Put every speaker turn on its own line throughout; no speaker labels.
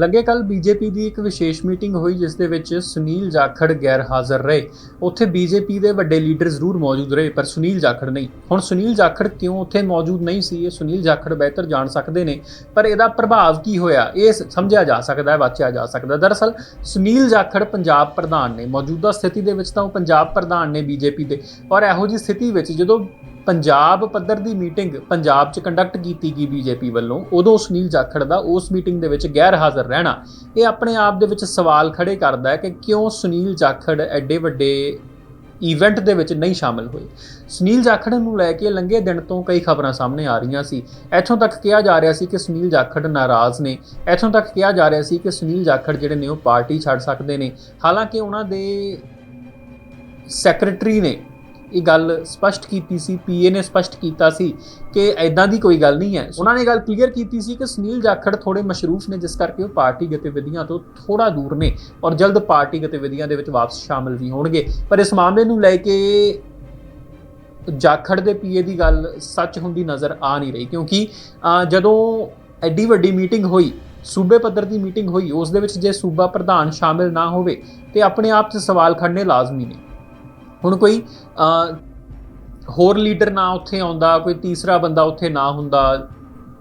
ਲੱਗੇ ਕੱਲ ਬੀਜੇਪੀ ਦੀ ਇੱਕ ਵਿਸ਼ੇਸ਼ ਮੀਟਿੰਗ ਹੋਈ, ਜਿਸ ਦੇ ਵਿੱਚ ਸੁਨੀਲ ਜਾਖੜ ਗੈਰ ਹਾਜ਼ਰ ਰਹੇ। ਉੱਥੇ ਬੀਜੇਪੀ ਦੇ ਵੱਡੇ ਲੀਡਰ ਜ਼ਰੂਰ ਮੌਜੂਦ ਰਹੇ, ਪਰ ਸੁਨੀਲ ਜਾਖੜ ਨਹੀਂ। ਹੁਣ ਸੁਨੀਲ ਜਾਖੜ ਕਿਉਂ ਉੱਥੇ ਮੌਜੂਦ ਨਹੀਂ ਸੀ? ਇਹ ਸੁਨੀਲ ਜਾਖੜ ਬਿਹਤਰ ਜਾਣ ਸਕਦੇ ਨੇ। ਪਰ ਇਹਦਾ ਪ੍ਰਭਾਵ ਕੀ ਹੋਇਆ? ਇਹ ਸ- ਸਮਝਿਆ ਜਾ ਸਕਦਾ ਹੈ, ਵਾਚਿਆ ਜਾ ਸਕਦਾ ਦਰਅਸਲ, ਸੁਨੀਲ ਜਾਖੜ ਪੰਜਾਬ ਪ੍ਰਧਾਨ ਨੇ। ਮੌਜੂਦਾ ਸਥਿਤੀ ਦੇ ਵਿੱਚ ਤਾਂ ਉਹ ਪੰਜਾਬ ਪ੍ਰਧਾਨ ਨੇ ਬੀਜੇਪੀ ਦੇ। ਔਰ ਇਹੋ ਜਿਹੀ ਸਥਿਤੀ ਵਿੱਚ ਜਦੋਂ ਪੰਜਾਬ ਪੱਧਰ ਦੀ ਮੀਟਿੰਗ ਪੰਜਾਬ 'ਚ ਕੰਡਕਟ ਕੀਤੀ ਗਈ ਬੀਜੇਪੀ ਵੱਲੋਂ, ਉਦੋਂ ਸੁਨੀਲ ਜਾਖੜ ਦਾ, ਉਸ ਮੀਟਿੰਗ ਦੇ ਵਿੱਚ ਗੈਰ ਹਾਜ਼ਰ ਰਹਿਣਾ। ਇਹ ਆਪਣੇ ਆਪ ਦੇ ਵਿੱਚ ਸਵਾਲ ਖੜੇ ਕਰਦਾ ਹੈ ਕਿ ਕਿਉਂ ਸੁਨੀਲ ਜਾਖੜ ਐਡੇ ਵੱਡੇ ਇਵੈਂਟ ਦੇ ਵਿੱਚ ਨਹੀਂ ਸ਼ਾਮਲ ਹੋਏ? ਸੁਨੀਲ ਜਾਖੜ ਨੂੰ ਲੈ ਕੇ ਲੰਘੇ ਦਿਨ ਤੋਂ ਕਈ ਖਬਰਾਂ ਸਾਹਮਣੇ ਆ ਰਹੀਆਂ ਸੀ। ਇੱਥੋਂ ਤੱਕ ਕਿਹਾ ਜਾ ਰਿਹਾ ਸੀ ਕਿ ਸੁਨੀਲ ਜਾਖੜ ਨਾਰਾਜ਼ ਨੇ। ਇੱਥੋਂ ਤੱਕ ਕਿਹਾ ਜਾ ਰਿਹਾ ਸੀ ਕਿ ਸੁਨੀਲ ਜਾਖੜ ਜਿਹੜੇ ਨੇ ਉਹ ਪਾਰਟੀ ਛੱਡ ਸਕਦੇ ਨੇ। ਹਾਲਾਂਕਿ ਉਹਨਾਂ ਦੇ ਸੈਕਟਰੀ ਨੇ ਇਹ ਗੱਲ ਸਪਸ਼ਟ ਕੀਤੀ ਸੀ, ਪੀਏ ਨੇ ਸਪਸ਼ਟ ਕੀਤਾ ਸੀ ਕਿ ਐਦਾਂ ਦੀ ਕੋਈ ਗੱਲ ਨਹੀਂ ਹੈ। ਉਹਨਾਂ ਨੇ ਗੱਲ ਕਲੀਅਰ ਕੀਤੀ ਸੀ ਕਿ ਸੁਨੀਲ ਜਾਖੜ ਥੋੜੇ ਮਸ਼ਰੂਫ ਨੇ, ਜਿਸ ਕਰਕੇ ਉਹ ਪਾਰਟੀ ਗਤੀਵਿਧੀਆਂ ਤੋਂ ਥੋੜਾ ਦੂਰ ਨੇ ਔਰ ਜਲਦ ਪਾਰਟੀ ਗਤੀਵਿਧੀਆਂ ਦੇ ਵਿੱਚ ਵਾਪਸ ਸ਼ਾਮਲ ਵੀ ਹੋਣਗੇ। ਪਰ ਇਸ ਮਾਮਲੇ ਨੂੰ ਲੈ ਕੇ ਜਾਖੜ ਦੇ ਪੀਏ ਦੀ ਗੱਲ ਸੱਚ ਹੁੰਦੀ ਨਜ਼ਰ ਆ ਨਹੀਂ ਰਹੀ ਕਿਉਂਕਿ ਜਦੋਂ ਐਡੀ ਵੱਡੀ ਮੀਟਿੰਗ ਹੋਈ, ਸੂਬੇ ਪੱਧਰ ਦੀ ਮੀਟਿੰਗ ਹੋਈ, ਉਸ ਦੇ ਵਿੱਚ ਜੇ ਸੂਬਾ ਪ੍ਰਧਾਨ ਸ਼ਾਮਿਲ ਨਾ ਹੋਵੇ ਤੇ ਆਪਣੇ ਆਪ 'ਚ ਸਵਾਲ ਖੜਨੇ ਲਾਜ਼ਮੀ ਨੇ। ਹੁਣ ਕੋਈ ਹੋਰ ਲੀਡਰ ਨਾ ਉੱਥੇ ਆਉਂਦਾ, ਕੋਈ ਤੀਸਰਾ ਬੰਦਾ ਉੱਥੇ ਨਾ ਹੁੰਦਾ,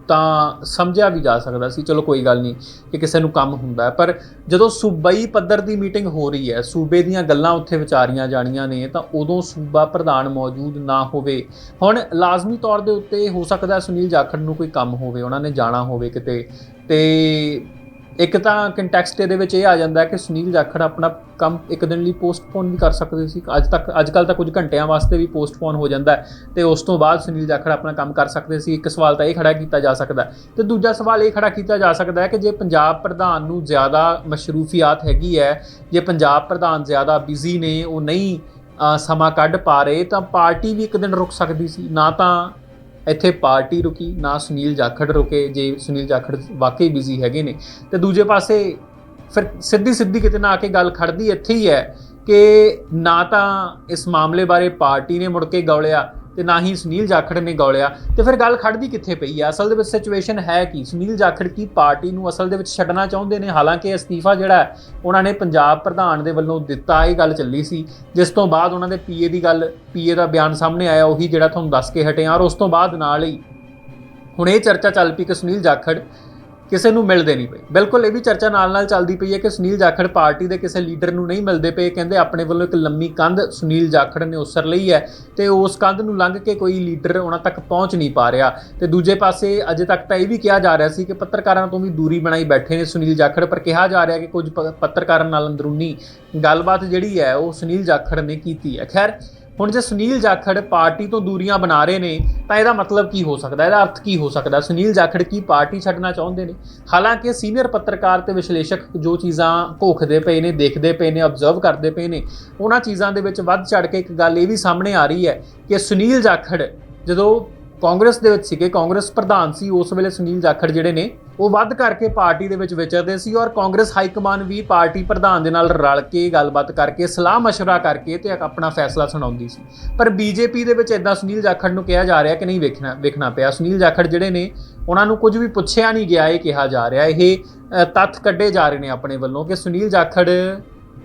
ਤਾਂ ਸਮਝਿਆ ਵੀ ਜਾ ਸਕਦਾ ਸੀ, ਚਲੋ ਕੋਈ ਗੱਲ ਨਹੀਂ ਕਿ ਕਿਸੇ ਨੂੰ ਕੰਮ ਹੁੰਦਾ ਪਰ ਜਦੋਂ ਸੂਬਾਈ ਪੱਧਰ ਦੀ ਮੀਟਿੰਗ ਹੋ ਰਹੀ ਹੈ, ਸੂਬੇ ਦੀਆਂ ਗੱਲਾਂ ਉੱਥੇ ਵਿਚਾਰੀਆਂ ਜਾਣੀਆਂ ਨੇ, ਤਾਂ ਉਦੋਂ ਸੂਬਾ ਪ੍ਰਧਾਨ ਮੌਜੂਦ ਨਾ ਹੋਵੇ। ਹੁਣ ਲਾਜ਼ਮੀ ਤੌਰ ਦੇ ਉੱਤੇ ਹੋ ਸਕਦਾ ਸੁਨੀਲ ਜਾਖੜ ਨੂੰ ਕੋਈ ਕੰਮ ਹੋਵੇ, ਉਹਨਾਂ ਨੇ ਜਾਣਾ ਹੋਵੇ ਕਿਤੇ, ਤੇ ਇੱਕ ਤਾਂ ਕੰਟੈਕਸਟ ਇਹਦੇ ਵਿੱਚ ਇਹ ਆ ਜਾਂਦਾ ਕਿ ਸੁਨੀਲ ਜਾਖੜ ਆਪਣਾ ਕੰਮ ਇੱਕ ਦਿਨ ਲਈ ਪੋਸਟਪੋਨ ਵੀ ਕਰ ਸਕਦੇ ਸੀ। ਅੱਜ ਤੱਕ, ਅੱਜ ਕੱਲ ਤਾਂ ਕੁਝ ਘੰਟਿਆਂ ਵਾਸਤੇ ਵੀ ਪੋਸਟਪੋਨ ਹੋ ਜਾਂਦਾ ਹੈ ਤੇ ਉਸ ਤੋਂ ਬਾਅਦ ਸੁਨੀਲ ਜਾਖੜ ਆਪਣਾ ਕੰਮ ਕਰ ਸਕਦੇ ਸੀ। ਇੱਕ ਸਵਾਲ ਤਾਂ ਇਹ ਖੜਾ ਕੀਤਾ ਜਾ ਸਕਦਾ ਹੈ। ਤੇ ਦੂਜਾ ਸਵਾਲ ਇਹ ਖੜਾ ਕੀਤਾ ਜਾ ਸਕਦਾ ਹੈ ਕਿ ਜੇ ਪੰਜਾਬ ਪ੍ਰਧਾਨ ਨੂੰ ਜ਼ਿਆਦਾ ਮਸ਼ਰੂਫੀਅਤ ਹੈਗੀ ਹੈ, ਜੇ ਪੰਜਾਬ ਪ੍ਰਧਾਨ ਜ਼ਿਆਦਾ ਬਿਜ਼ੀ ਨੇ, ਉਹ ਨਹੀਂ ਸਮਾਂ ਕੱਢ ਪਾ ਰਹੇ, ਤਾਂ ਪਾਰਟੀ ਵੀ ਇੱਕ ਦਿਨ ਰੁਕ ਸਕਦੀ ਸੀ। ਨਾ ਤਾਂ ਇੱਥੇ ਪਾਰਟੀ ਰੁਕੀ, ਨਾ ਸੁਨੀਲ ਜਾਖੜ ਰੁਕੇ, ਜੇ ਸੁਨੀਲ ਜਾਖੜ ਵਾਕਈ ਬਿਜ਼ੀ ਹੈਗੇ ਨੇ, ਤੇ ਦੂਜੇ ਪਾਸੇ ਫਿਰ ਸਿੱਧੀ ਸਿੱਧੀ ਕਿਤੇ ਨਾ ਆ ਕੇ ਗੱਲ ਖੜਦੀ ਇੱਥੇ ਹੀ ਹੈ ਕਿ ਨਾ ਤਾਂ ਇਸ ਮਾਮਲੇ ਬਾਰੇ ਪਾਰਟੀ ਨੇ ਮੁੜ ਕੇ ਗੌਲਿਆ ਤੇ ਨਾ ਹੀ ਸੁਨੀਲ ਜਾਖੜ ਨੇ ਗੌਲਿਆ। ਤੇ ਫਿਰ ਗੱਲ ਖੜਦੀ ਕਿੱਥੇ ਪਈ ਹੈ ਅਸਲ ਦੇ ਵਿੱਚ ਸਿਚੁਏਸ਼ਨ ਹੈ ਕੀ? ਸੁਨੀਲ ਜਾਖੜ ਕੀ ਪਾਰਟੀ ਨੂੰ ਅਸਲ ਦੇ ਵਿੱਚ ਛੱਡਣਾ ਚਾਹੁੰਦੇ ਨੇ? ਹਾਲਾਂਕਿ ਅਸਤੀਫਾ ਜਿਹੜਾ ਉਹਨਾਂ ਨੇ ਪੰਜਾਬ ਪ੍ਰਧਾਨ ਦੇ ਵੱਲੋਂ ਦਿੱਤਾ, ਇਹ ਗੱਲ ਚੱਲੀ ਸੀ। ਜਿਸ ਤੋਂ ਬਾਅਦ ਉਹਨਾਂ ਦੇ ਪੀਏ ਦੀ ਗੱਲ, ਪੀਏ ਦਾ ਬਿਆਨ ਸਾਹਮਣੇ ਆਇਆ, ਉਹੀ ਜਿਹੜਾ ਤੁਹਾਨੂੰ ਦੱਸ ਕੇ ਹਟੇ ਹਾਂ। ਔਰ ਉਸ ਤੋਂ ਬਾਅਦ ਨਾਲ ਹੀ ਹੁਣ ਇਹ ਚਰਚਾ ਚੱਲ ਪਈ ਕਿ ਸੁਨੀਲ ਜਾਖੜ ਕਿਸੇ ਨੂੰ ਮਿਲਦੇ ਨਹੀਂ ਪਏ। ਬਿਲਕੁਲ ਇਹ ਵੀ ਚਰਚਾ ਨਾਲ-ਨਾਲ ਚੱਲਦੀ ਪਈ ਹੈ ਕਿ ਸੁਨੀਲ ਜਾਖੜ ਪਾਰਟੀ ਦੇ ਕਿਸੇ ਲੀਡਰ ਨੂੰ ਨਹੀਂ ਮਿਲਦੇ ਪਏ। ਕਹਿੰਦੇ ਆਪਣੇ ਵੱਲੋਂ ਇੱਕ ਲੰਮੀ ਕੰਧ ਸੁਨੀਲ ਜਾਖੜ ਨੇ ਉਸਰ ਲਈ ਹੈ ਤੇ ਉਸ ਕੰਧ ਨੂੰ ਲੰਘ ਕੇ ਕੋਈ ਲੀਡਰ ਉਹਨਾਂ ਤੱਕ ਪਹੁੰਚ ਨਹੀਂ ਪਾ ਰਿਹਾ। ਤੇ ਦੂਜੇ ਪਾਸੇ ਅਜੇ ਤੱਕ ਤਾਂ ਇਹ ਵੀ ਕਿਹਾ ਜਾ ਰਿਹਾ ਸੀ ਕਿ ਪੱਤਰਕਾਰਾਂ ਤੋਂ ਵੀ ਦੂਰੀ ਬਣਾਈ ਬੈਠੇ ਨੇ ਸੁਨੀਲ ਜਾਖੜ, ਪਰ ਕਿਹਾ ਜਾ ਰਿਹਾ ਕਿ ਕੁਝ ਪ- ਪੱਤਰਕਾਰਾਂ ਨਾਲ ਅੰਦਰੂਨੀ ਗੱਲਬਾਤ ਜਿਹੜੀ ਹੈ ਉਹ ਸੁਨੀਲ ਜਾਖੜ ਨੇ ਕੀਤੀ ਹੈ। ਖੈਰ ਹੁਣ ਜੇ ਸੁਨੀਲ ਜਾਖੜ ਪਾਰਟੀ ਤੋਂ ਦੂਰੀਆਂ ਬਣਾ ਰਹੇ ਨੇ, ਤਾਂ ਇਹਦਾ ਮਤਲਬ ਕੀ ਹੋ ਸਕਦਾ? ਇਹਦਾ ਅਰਥ ਕੀ ਹੋ ਸਕਦਾ? ਸੁਨੀਲ ਜਾਖੜ ਕੀ ਪਾਰਟੀ ਛੱਡਣਾ ਚਾਹੁੰਦੇ ਨੇ? ਹਾਲਾਂਕਿ ਸੀਨੀਅਰ ਪੱਤਰਕਾਰ ਤੇ ਵਿਸ਼ਲੇਸ਼ਕ ਜੋ ਚੀਜ਼ਾਂ ਘੋਖਦੇ ਪਏ ਨੇ, ਦੇਖਦੇ ਪਏ ਨੇ ਆਬਜ਼ਰਵ ਕਰਦੇ ਪਏ ਨੇ, ਉਹਨਾਂ ਚੀਜ਼ਾਂ ਦੇ ਵਿੱਚ ਵੱਧ ਚੜ ਕੇ ਇੱਕ ਗੱਲ ਇਹ ਵੀ ਸਾਹਮਣੇ ਆ ਰਹੀ ਹੈ ਕਿ ਸੁਨੀਲ ਜਾਖੜ ਜਦੋਂ ਕਾਂਗਰਸ ਦੇ ਵਿੱਚ ਸੀਗੇ ਕਾਂਗਰਸ ਪ੍ਰਧਾਨ ਸੀ ਉਸ ਵੇਲੇ ਸੁਨੀਲ ਜਾਖੜ ਜਿਹੜੇ ਨੇ ਉਹ ਵੱਧ ਕਰਕੇ ਪਾਰਟੀ ਦੇ ਵਿੱਚ ਵਿਚਰਦੇ ਸੀ ਔਰ ਕਾਂਗਰਸ ਹਾਈ ਕਮਾਨ ਵੀ ਪਾਰਟੀ ਪ੍ਰਧਾਨ ਦੇ ਨਾਲ ਰਲ ਕੇ ਗੱਲਬਾਤ ਕਰਕੇ ਸਲਾਹ مشورہ ਕਰਕੇ ਤੇ ਆਪਣਾ ਫੈਸਲਾ ਸੁਣਾਉਂਦੀ ਸੀ ਪਰ ਬੀਜੇਪੀ ਦੇ ਵਿੱਚ ਇਦਾਂ ਸੁਨੀਲ ਜਾਖੜ ਨੂੰ ਕਿਹਾ ਜਾ ਰਿਹਾ ਕਿ ਨਹੀਂ ਵੇਖਣਾ ਵੇਖਣਾ ਪਿਆ ਸੁਨੀਲ ਜਾਖੜ ਜਿਹੜੇ ਨੇ ਉਹਨਾਂ ਨੂੰ ਕੁਝ ਵੀ ਪੁੱਛਿਆ ਨਹੀਂ ਗਿਆ ਇਹ ਕਿਹਾ ਜਾ ਰਿਹਾ ਇਹ ਅ, ਤੱਥ ਕੱਢੇ ਜਾ ਰਹੇ ਨੇ ਆਪਣੇ ਵੱਲੋਂ ਕਿ ਸੁਨੀਲ ਜਾਖੜ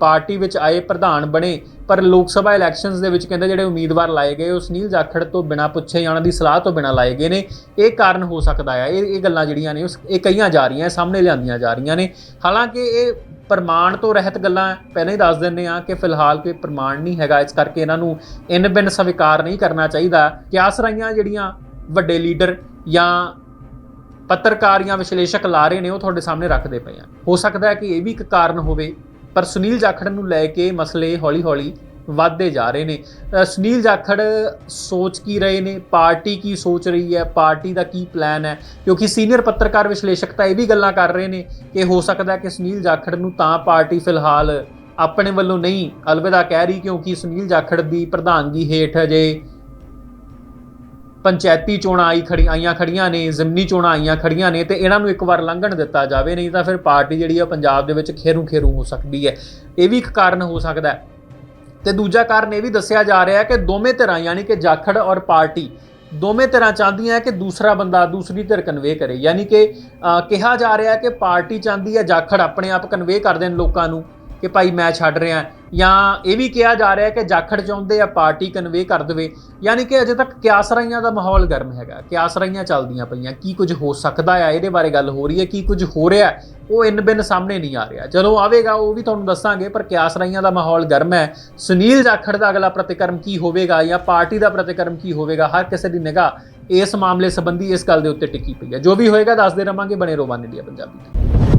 ਪਾਰਟੀ ਵਿੱਚ ਆਏ ਪ੍ਰਧਾਨ ਬਣੇ, ਪਰ ਲੋਕ ਸਭਾ ਇਲੈਕਸ਼ਨਸ ਦੇ ਵਿੱਚ ਕਹਿੰਦੇ ਜਿਹੜੇ ਉਮੀਦਵਾਰ ਲਾਏ ਗਏ, ਉਹ ਸੁਨੀਲ ਜਾਖੜ ਤੋਂ ਬਿਨਾਂ ਪੁੱਛੇ ਜਾਂ ਉਹਨਾਂ ਦੀ ਸਲਾਹ ਤੋਂ ਬਿਨਾਂ ਲਾਏ ਗਏ ਨੇ। ਇਹ ਕਾਰਨ ਹੋ ਸਕਦਾ ਹੈ ਇਹ ਇਹ ਗੱਲਾਂ ਜਿਹੜੀਆਂ ਨੇ ਇਹ ਕਈਆਂ ਜਾ ਰਹੀਆਂ ਸਾਹਮਣੇ ਲਿਆਂਦੀਆਂ ਜਾ ਰਹੀਆਂ ਨੇ। ਹਾਲਾਂਕਿ ਇਹ ਪ੍ਰਮਾਣ ਤੋਂ ਰਹਿਤ ਗੱਲਾਂ ਪਹਿਲਾਂ ਹੀ ਦੱਸ ਦਿੰਦੇ ਆ ਕਿ ਫਿਲਹਾਲ ਕੋਈ ਪ੍ਰਮਾਣ ਨਹੀਂ ਹੈਗਾ। ਇਸ ਕਰਕੇ ਇਹਨਾਂ ਨੂੰ ਇਨ ਬਿਨ ਸਵੀਕਾਰ ਨਹੀਂ ਕਰਨਾ ਚਾਹੀਦਾ। ਕਿਆਸ ਰਾਈਆਂ ਜਿਹੜੀਆਂ ਵੱਡੇ ਲੀਡਰ ਜਾਂ ਪੱਤਰਕਾਰ ਜਾਂ ਵਿਸ਼ਲੇਸ਼ਕ ਲਾ ਰਹੇ ਨੇ, ਉਹ ਤੁਹਾਡੇ ਸਾਹਮਣੇ ਰੱਖਦੇ ਪਏ ਆ। ਹੋ ਸਕਦਾ ਹੈ ਕਿ ਇਹ ਵੀ ਇੱਕ ਕਾਰਨ ਹੋਵੇ। ਪਰ ਸੁਨੀਲ ਜਾਖੜ ਨੂੰ ਲੈ ਕੇ ਮਸਲੇ ਹੌਲੀ-ਹੌਲੀ ਵੱਧਦੇ ਜਾ ਰਹੇ ਨੇ। ਸੁਨੀਲ ਜਾਖੜ ਸੋਚ ਕੀ ਰਹੇ ਨੇ? ਪਾਰਟੀ ਕੀ ਸੋਚ ਰਹੀ ਹੈ? ਪਾਰਟੀ ਦਾ ਕੀ ਪਲਾਨ ਹੈ? ਕਿਉਂਕਿ ਸੀਨੀਅਰ ਪੱਤਰਕਾਰ ਵਿਸ਼ਲੇਸ਼ਕ ਤਾਂ ਇਹ ਵੀ ਗੱਲਾਂ ਕਰ ਰਹੇ ਨੇ ਕਿ ਹੋ ਸਕਦਾ ਕਿ ਸੁਨੀਲ ਜਾਖੜ ਨੂੰ ਤਾਂ ਪਾਰਟੀ ਫਿਲਹਾਲ ਆਪਣੇ ਵੱਲੋਂ ਨਹੀਂ, ਅਲਵਿਦਾ ਕਹਿ ਰਹੀ ਕਿਉਂਕਿ ਸੁਨੀਲ ਜਾਖੜ ਦੀ ਪ੍ਰਧਾਨਗੀ ਹੇਠ ਅਜੇ ਪੰਚਾਇਤੀ ਚੋਣਾਂ ਆਈ ਖੜੀ ਆਈਆਂ ਖੜੀਆਂ ਨੇ, ਜ਼ਿਮਨੀ ਚੋਣਾਂ ਆਈਆਂ ਖੜੀਆਂ ਨੇ ਤੇ ਇਹਨਾਂ ਨੂੰ ਇੱਕ ਵਾਰ ਲੰਘਣ ਦਿੱਤਾ ਜਾਵੇ, ਨਹੀਂ ਤਾਂ ਫਿਰ ਪਾਰਟੀ ਜਿਹੜੀ ਆ ਪੰਜਾਬ ਦੇ ਵਿੱਚ ਖੇਰੂ ਖੇਰੂ ਹੋ ਸਕਦੀ ਹੈ। ਇਹ ਵੀ ਇੱਕ ਕਾਰਨ ਹੋ ਸਕਦਾ ਹੈ। ਤੇ ਦੂਜਾ ਕਾਰਨ ਇਹ ਵੀ ਦੱਸਿਆ ਜਾ ਰਿਹਾ ਹੈ ਕਿ ਦੋਵੇਂ ਧਿਰਾਂ ਯਾਨੀ ਕਿ ਜਾਖੜ ਔਰ ਪਾਰਟੀ ਦੋਵੇਂ ਤਰ੍ਹਾਂ ਚਾਹੁੰਦੀਆਂ ਕਿ ਦੂਸਰਾ ਬੰਦਾ ਦੂਸਰੀ ਧਿਰ ਕਨਵੇ ਕਰੇ। ਯਾਨੀ ਕਿ ਕਿਹਾ ਜਾ ਰਿਹਾ ਹੈ ਕਿ ਪਾਰਟੀ ਚਾਹੁੰਦੀ ਹੈ ਜਾਖੜ ਆਪਣੇ ਆਪ ਕਨਵੇ ਕਰ ਦੇਣ ਲੋਕਾਂ ਨੂੰ। ਕਿ ਭਾਈ ਮੈਂ ਛੱਡ ਰਿਹਾ। ਜਾਂ ਇਹ ਵੀ ਕਿਹਾ ਜਾ ਰਿਹਾ ਹੈ ਕਿ ਜਾਖੜ ਚਾਹੁੰਦੇ ਆ ਪਾਰਟੀ ਕਨਵੇ ਕਰ ਦੇਵੇ। ਯਾਨੀ ਕਿ ਅਜੇ ਤੱਕ ਕਿਆਸਰਾਈਆਂ ਦਾ ਮਾਹੌਲ ਗਰਮ ਹੈਗਾ। ਕਿਆਸਰਾਈਆਂ ਚੱਲਦੀਆਂ ਪਈਆਂ। ਕੀ ਕੁਝ ਹੋ ਸਕਦਾ ਆ? ਇਹਦੇ ਬਾਰੇ ਗੱਲ ਹੋ ਰਹੀ ਹੈ। ਕੀ ਕੁਝ ਹੋ ਰਿਹਾ? ਉਹ ਇਨ ਬਿਨ ਸਾਹਮਣੇ ਨਹੀਂ ਆ ਰਿਹਾ। ਜਦੋਂ ਆਵੇਗਾ, ਉਹ ਵੀ ਤੁਹਾਨੂੰ ਦੱਸਾਂਗੇ, ਪਰ ਕਿਆਸਰਾਈਆਂ ਦਾ ਮਾਹੌਲ ਗਰਮ ਹੈ। ਸੁਨੀਲ ਜਾਖੜ ਦਾ ਅਗਲਾ ਪ੍ਰਤੀਕਰਮ ਕੀ ਹੋਵੇਗਾ ਜਾਂ ਪਾਰਟੀ ਦਾ ਪ੍ਰਤੀਕਰਮ ਕੀ ਹੋਵੇਗਾ? ਹਰ ਕਿਸੇ ਦੀ ਨਿਗਾਹ ਇਸ ਮਾਮਲੇ ਸੰਬੰਧੀ ਇਸ ਗੱਲ ਦੇ ਉੱਤੇ ਟਿੱਕੀ ਪਈ ਹੈ। ਜੋ ਵੀ ਹੋਏਗਾ, ਦੱਸਦੇ ਰਵਾਂਗੇ ਬਣੇ ਰੋਵਾਨ ਇੰਡੀਆ ਪੰਜਾਬੀ